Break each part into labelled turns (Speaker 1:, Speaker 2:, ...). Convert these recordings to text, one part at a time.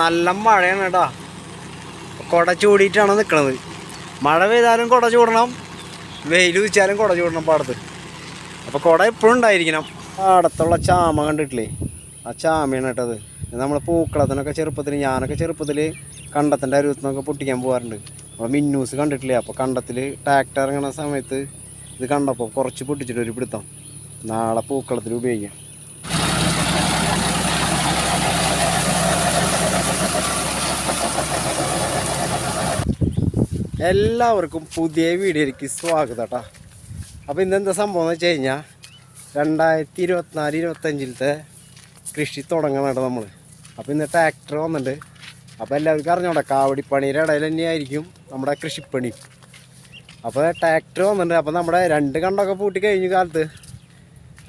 Speaker 1: നല്ല മഴയാണ് കേട്ടോ. കുട ചൂടിയിട്ടാണ് നിൽക്കുന്നത് മഴ പെയ്താലും കുട ചൂടണം വെയിൽ ഉദിച്ചാലും കുട ചൂടണം പാടത്ത്. അപ്പോൾ കുട എപ്പോഴും ഉണ്ടായിരിക്കണം. പാടത്തുള്ള ചാമ കണ്ടിട്ടില്ലേ? ആ ചാമയാണ് കേട്ടത് നമ്മൾ പൂക്കളത്തിനൊക്കെ ചെറുപ്പത്തിൽ ഞാനൊക്കെ ചെറുപ്പത്തിൽ കണ്ടത്തിന്റെ അരുവത്തിനൊക്കെ പൊട്ടിക്കാൻ പോകാറുണ്ട് അപ്പോൾ മിന്നൂസ് കണ്ടിട്ടില്ലേ? അപ്പോൾ കണ്ടത്തിൽ ട്രാക്ടർ ഇറങ്ങുന്ന സമയത്ത് ഇത് കണ്ടപ്പോൾ കുറച്ച് പൊട്ടിച്ചിട്ട് ഒരു പിടുത്തം. നാളെ പൂക്കളത്തിൽ ഉപയോഗിക്കാം. എല്ലാവർക്കും പുതിയ വീഡിയോയിലേക്ക് സ്വാഗതം കേട്ടോ അപ്പോൾ ഇന്നെന്താ സംഭവം എന്ന് വെച്ച് കഴിഞ്ഞാൽ രണ്ടായിരത്തി ഇരുപത്തിനാല് ഇരുപത്തഞ്ചിലത്തെ കൃഷി തുടങ്ങണം കേട്ടോ നമ്മൾ അപ്പോൾ ഇന്ന് ട്രാക്ടർ വന്നിട്ടുണ്ട്. അപ്പോൾ എല്ലാവർക്കും അറിഞ്ഞോട്ടെ കാവടിപ്പണിയുടെ ഇടയിൽ തന്നെയായിരിക്കും നമ്മുടെ കൃഷിപ്പണി. അപ്പോൾ ട്രാക്ടർ വന്നിട്ടുണ്ട്. അപ്പോൾ നമ്മുടെ രണ്ട് കണ്ടൊക്കെ പൂട്ടി കഴിഞ്ഞ കാലത്ത്.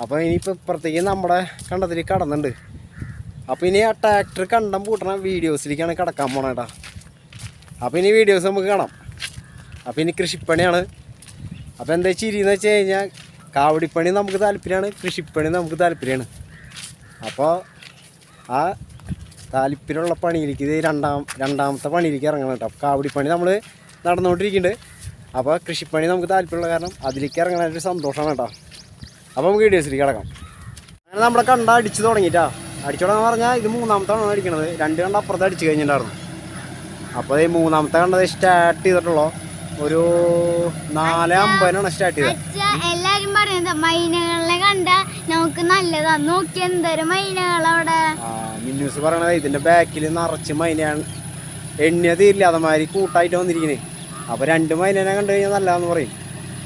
Speaker 1: അപ്പോൾ ഇനിയിപ്പോൾ ഇപ്പുറത്തേക്ക് നമ്മുടെ കണ്ടത്തിൽ കടന്നുണ്ട് അപ്പോൾ ഇനി ആ ട്രാക്ടർ കണ്ടം പൂട്ടണ വീഡിയോസിലേക്കാണ് കിടക്കാൻ പോണേ കേട്ടോ അപ്പോൾ ഇനി വീഡിയോസ് നമുക്ക് കാണാം. അപ്പോൾ ഇനി കൃഷിപ്പണിയാണ്. അപ്പോൾ എന്താ ചിരിയെന്ന് വെച്ച് കഴിഞ്ഞാൽ കാവടിപ്പണി നമുക്ക് താല്പര്യമാണ് കൃഷിപ്പണി നമുക്ക് താല്പര്യമാണ്. അപ്പോൾ ആ താല്പര്യമുള്ള പണിയിലേക്ക് ഇത് രണ്ടാം രണ്ടാമത്തെ പണിയിലേക്ക് ഇറങ്ങണം കേട്ടോ. കാവടിപ്പണി നമ്മൾ നടന്നുകൊണ്ടിരിക്കുന്നുണ്ട്. അപ്പോൾ കൃഷിപ്പണി നമുക്ക് താല്പര്യമുള്ള കാരണം അതിലേക്ക് ഇറങ്ങാൻ ഒരു സന്തോഷമാണ് കേട്ടോ. അപ്പോൾ നമുക്ക് വീഡിയോസിലേക്ക് കിടക്കാം. അങ്ങനെ നമ്മുടെ കണ്ട അടിച്ച് തുടങ്ങിയിട്ടാ. അടിച്ചു തുടങ്ങാൻ പറഞ്ഞാൽ ഇത് മൂന്നാമത്തെ ആണ് അടിക്കണത്. രണ്ട് കണ്ട അപ്പുറത്ത് അടിച്ച് കഴിഞ്ഞിട്ടുണ്ടായിരുന്നു. അപ്പോൾ ഈ മൂന്നാമത്തെ കണ്ടത് സ്റ്റാർട്ട് ചെയ്തിട്ടുള്ളൂ? ഒരു നാല് അമ്പതിനാണ് സ്റ്റാർട്ട് ചെയ്തത്.
Speaker 2: എല്ലാരും പറയുന്നത് മൈനകളെ കണ്ട നമുക്ക് നല്ലതാ. നോക്കി എന്തോരം മൈനകളവിടെ.
Speaker 1: മിന്നൂസ് പറയണത് ഇതിന്റെ ബാക്കിൽ നിറച്ച് മൈനയാണ്. എണ്ണിയ തീരില്ല അതമാതിരി കൂട്ടായിട്ട് വന്നിരിക്കുന്നത് അപ്പൊ രണ്ട് മൈനനെ കണ്ടു കഴിഞ്ഞാൽ നല്ലതാന്ന് പറയും.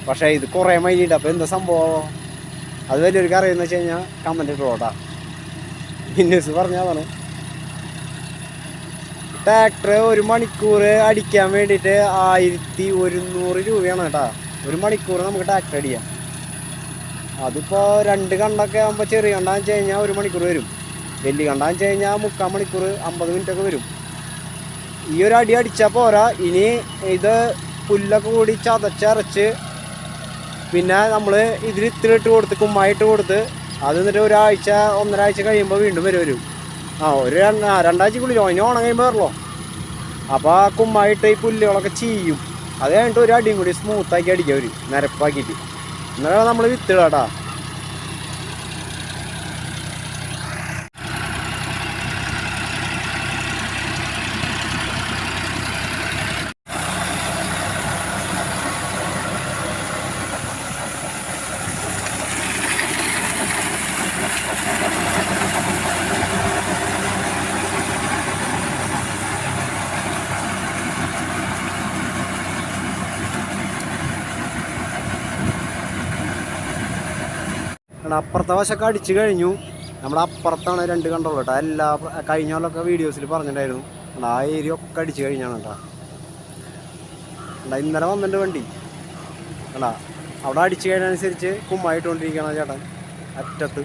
Speaker 1: പക്ഷേ ഇത് കുറേ മൈനുണ്ട് അപ്പൊ എന്താ സംഭവം? അത് വലിയൊരു കറിയെന്ന് വെച്ച് കഴിഞ്ഞാൽ കമന്റ് ഇട്ടോട്ടാ മിന്നൂസ് പറഞ്ഞാൽ അതാണ് ട്രാക്ടർ ഒരു മണിക്കൂർ അടിക്കാൻ വേണ്ടിയിട്ട് ആയിരത്തി ഒരുന്നൂറ് രൂപയാണ് കേട്ടോ. ഒരു മണിക്കൂർ നമുക്ക് ട്രാക്ടർ അടിക്കാം. അതിപ്പോൾ രണ്ട് കണ്ടൊക്കെ ആകുമ്പോൾ ചെറിയ കണ്ടാന്ന് വെച്ച് കഴിഞ്ഞാൽ ഒരു മണിക്കൂർ വരും. വലിയ കണ്ടാന്ന് വെച്ച് കഴിഞ്ഞാൽ മുക്കാൽ മണിക്കൂർ അമ്പത് മിനിറ്റ് ഒക്കെ വരും. ഈ ഒരു അടി അടിച്ചാൽ പോരാ. ഇനി ഇത് പുല്ലൊക്കെ കൂടി ചതച്ചരച്ച് പിന്നെ നമ്മൾ ഇതിൽ ഇത്തിരി ഇട്ട് കൊടുത്ത് കുമ്മായിട്ട് കൊടുത്ത് അത് എന്നിട്ട് ഒരാഴ്ച ഒന്നരാഴ്ച കഴിയുമ്പോൾ വീണ്ടും വരും വരും ആ ഒരു രണ്ടാഴ്ചക്കുള്ളിൽ ഇനി ഉണങ്ങി വരല്ലോ അപ്പോൾ ആ കുമ്മായിട്ട് ഈ പുല്ലുകളൊക്കെ ചെയ്യും അത് കഴിഞ്ഞിട്ട് ഒരു അടിയും കൂടി സ്മൂത്താക്കി അടിക്കുക അവർ നിരപ്പാക്കിയിട്ട്. എന്നാലാണ് നമ്മൾ വിത്തിടുക കാരണം അപ്പുറത്തെ വശമൊക്കെ അടിച്ചു കഴിഞ്ഞു. നമ്മുടെ അപ്പുറത്താണ് രണ്ട് കണ്ടോളൂ കേട്ടോ. എല്ലാ കഴിഞ്ഞ പോലൊക്കെ വീഡിയോസിൽ പറഞ്ഞിട്ടുണ്ടായിരുന്നു. ആ ഏരിയ ഒക്കെ അടിച്ചു കഴിഞ്ഞാണ് കേട്ടോ. ഇന്നലെ വന്നിട്ടുണ്ട് വണ്ടി. കേട്ടാ അവിടെ അടിച്ചു കഴിഞ്ഞനുസരിച്ച് കുമ്മായിട്ടോണ്ടിരിക്കണം ചേട്ടൻ. അറ്റത്ത്.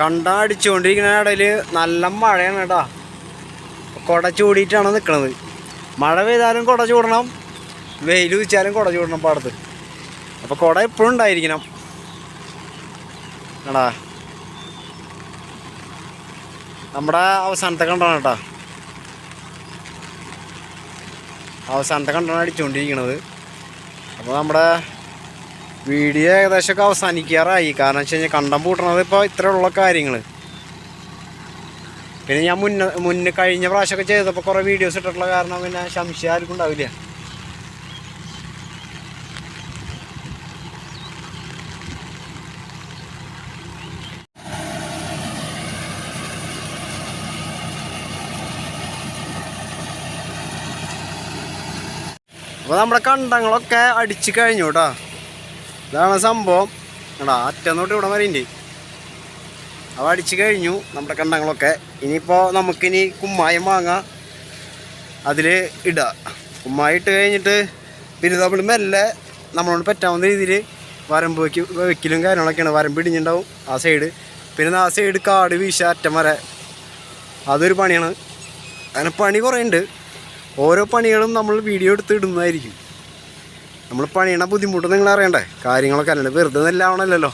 Speaker 1: കണ്ട അടിച്ചുകൊണ്ടിരിക്കുന്ന ഇടയിൽ നല്ല മഴയാണ് കേട്ടോ. കുട ചൂടിയിട്ടാണ് നിൽക്കുന്നത് മഴ പെയ്താലും കുട ചൂടണം വെയിൽ ഉദിച്ചാലും കുട ചൂടണം പാടത്ത്. അപ്പോൾ കുട എപ്പോഴും ഉണ്ടായിരിക്കണം. എടാ. നമ്മുടെ അവസാനത്തെ കണ്ടാണ് കേട്ടോ. അവസാനത്തെ കണ്ടാണ് അടിച്ചുകൊണ്ടിരിക്കണത്. അപ്പോൾ നമ്മുടെ വീഡിയോ ഏകദേശമൊക്കെ അവസാനിക്കാറായി. കാരണം വെച്ച് കഴിഞ്ഞാൽ കണ്ടം പൂട്ടണത് ഇപ്പോൾ ഇത്രയുള്ള കാര്യങ്ങൾ പിന്നെ ഞാൻ മുന്നേ മുന്നേ കഴിഞ്ഞ പ്രാവശ്യമൊക്കെ ചെയ്തപ്പോൾ കുറേ വീഡിയോസ് ഇട്ടിട്ടുള്ള കാരണം പിന്നെ സംശയം ആർക്കും ഉണ്ടാവില്ല. അപ്പോൾ നമ്മുടെ കണ്ടങ്ങളൊക്കെ അടിച്ചു കഴിഞ്ഞു കേട്ടോ. ഇതാണ് സംഭവം. എടാ അറ്റന്നോട്ട് ഇവിടെ വരെയുണ്ട് അവ അടിച്ച് കഴിഞ്ഞു നമ്മുടെ കണ്ടങ്ങളൊക്കെ. ഇനിയിപ്പോൾ നമുക്കിനി കുമ്മായം വാങ്ങാം. അതിൽ ഇടുക കുമ്മായി ഇട്ട് കഴിഞ്ഞിട്ട് പിന്നെ നമ്മൾ മെല്ലെ നമ്മളോട് പറ്റാവുന്ന രീതിയിൽ വരമ്പ് വെക്ക് വെക്കലും കാര്യങ്ങളൊക്കെയാണ്. വരമ്പ് ഇടിഞ്ഞിട്ടുണ്ടാവും ആ സൈഡ് പിന്നെ ആ സൈഡ് കാട് വീശ അറ്റം വരെ. അതൊരു പണിയാണ്. അങ്ങനെ പണി കുറേ ഉണ്ട് ഓരോ പണികളും നമ്മൾ വീഡിയോ എടുത്ത് ഇടുന്നതായിരിക്കും. നമ്മൾ പണിയണ ബുദ്ധിമുട്ട് നിങ്ങൾ അറിയണ്ടേ? കാര്യങ്ങളൊക്കെ അല്ലേ വെറുതെ നെല്ലാവണമല്ലോ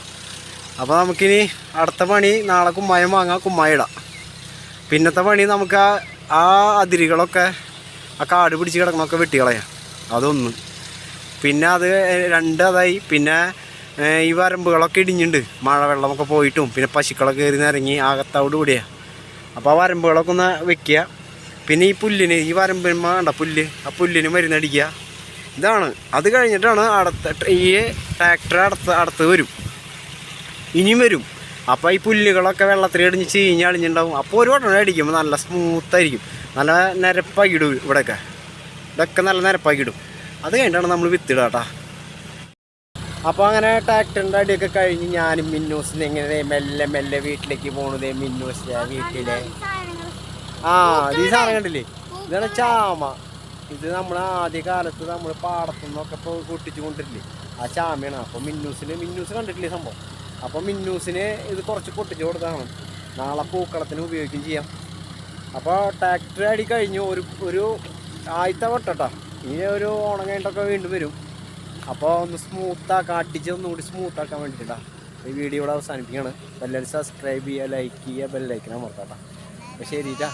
Speaker 1: അപ്പോൾ നമുക്കിനി അടുത്ത പണി നാളെ കുമ്മായം വാങ്ങാം കുമ്മായം ഇടാം. പിന്നത്തെ പണി നമുക്ക് ആ ആ അതിരുകളൊക്കെ ആ കാട് പിടിച്ച് കിടക്കണമൊക്കെ വെട്ടിക്കളയാം അതൊന്ന്. പിന്നെ അത് രണ്ട് അതായി. പിന്നെ ഈ വരമ്പുകളൊക്കെ ഇടിഞ്ഞിട്ടുണ്ട് മഴവെള്ളമൊക്കെ പോയിട്ടും. പിന്നെ പശുക്കളൊക്കെ കയറി നിറങ്ങി ആകത്തോട് കൂടിയാണ് അപ്പോൾ ആ വരമ്പുകളൊക്കെ ഒന്ന് വെക്കുക. പിന്നെ ഈ പുല്ലിന് ഈ വരമ്പിന്മ വേണ്ട പുല്ല്? ആ പുല്ലിന് മരുന്നടിക്കുക ഇതാണ്. അത് കഴിഞ്ഞിട്ടാണ് അടുത്ത ഈ ട്രാക്ടർ അടുത്ത അടുത്ത് വരും. ഇനിയും വരും. അപ്പോൾ ഈ പുല്ലുകളൊക്കെ വെള്ളത്തിൽ ഇടിഞ്ഞ് ചീഞ്ഞ് അടിഞ്ഞിട്ടുണ്ടാവും അപ്പോൾ ഒരു വട്ടം അടിക്കുമ്പോൾ നല്ല സ്മൂത്തായിരിക്കും. നല്ല നിരപ്പാക്കി ഇടും ഇവിടെയൊക്കെ ഇതൊക്കെ നല്ല നിരപ്പാക്കി ഇടും. അത് കഴിഞ്ഞിട്ടാണ് നമ്മൾ വിത്തിടുക കേട്ടോ അപ്പോൾ അങ്ങനെ ട്രാക്ടറിന്റെ അടിയൊക്കെ കഴിഞ്ഞ് ഞാനും മിന്നൂസിന് എങ്ങനെ മെല്ലെ മെല്ലെ വീട്ടിലേക്ക് പോണത് മിന്നൂസിന്റെ വീട്ടിലെ. ആ ഈ സാധനം കണ്ടില്ലേ? ഇതാണ് ചാമ. ഇത് നമ്മൾ ആദ്യ കാലത്ത് നമ്മൾ പാടത്തു നിന്നൊക്കെ ഇപ്പോൾ പൊട്ടിച്ചു കൊണ്ടിരില്ലേ ആ ചാമയാണ്. അപ്പോൾ മിന്നൂസിന് മിന്നൂസ് കണ്ടിട്ടില്ലേ സംഭവം? അപ്പോൾ മിന്നൂസിന് ഇത് കുറച്ച് പൊട്ടിച്ചു കൊടുത്താണ്. നാളെ പൂക്കളത്തിന് ഉപയോഗിക്കുകയും ചെയ്യാം. അപ്പോൾ ട്രാക്ടർ അടി കഴിഞ്ഞു ഒരു ഒരു ആദ്യത്തെ വട്ടട്ടാ. ഇനി ഒരു ഓണം കഴിഞ്ഞിട്ടൊക്കെ വീണ്ടും വരും. അപ്പോൾ ഒന്ന് സ്മൂത്താക്കാൻ അടിച്ച് ഒന്നുകൂടി സ്മൂത്താക്കാൻ വേണ്ടിയിട്ടാണ് ഈ വീഡിയോ ഇവിടെ അവസാനിപ്പിക്കുകയാണ്. എല്ലാവരും സബ്സ്ക്രൈബ് ചെയ്യുക ലൈക്ക് ചെയ്യുക ബെല്ലൈക്കൻ അമർത്താം അപ്പോൾ ശരി ട്ടാ.